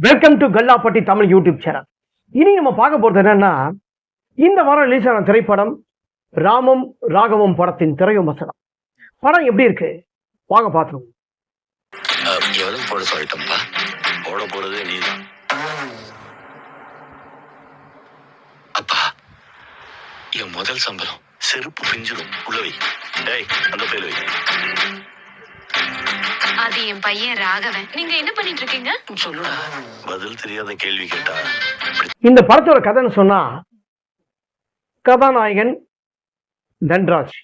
Welcome to Kallapatti Tamil YouTube channel இனி நம்ம பார்க்க போறது என்னன்னா இந்த வாரம் ரிலீஸ் ஆன திரைப்படம் ராமம் ராகவம் படத்தின் திரைவிமர்சனம். படம் எப்படி இருக்கு? வாங்க பார்த்துருவோம். எவ்வளவு போட போட போறது நீதான். அப்பா என் முதல் சம்பளம் செருப்பு பிஞ்சிடும். உள்ளவை டேய் அந்த பேர் அது என் பையன் ராகவன். நீங்க என்ன பண்ணிட்டு இருக்கீங்க சொல்லுடா. பதில் தெரியாத கேள்வி கேட்டா. இந்த படத்தோட கதைன்னு சொன்னா கதாநாயகன் தன்ராஜ்.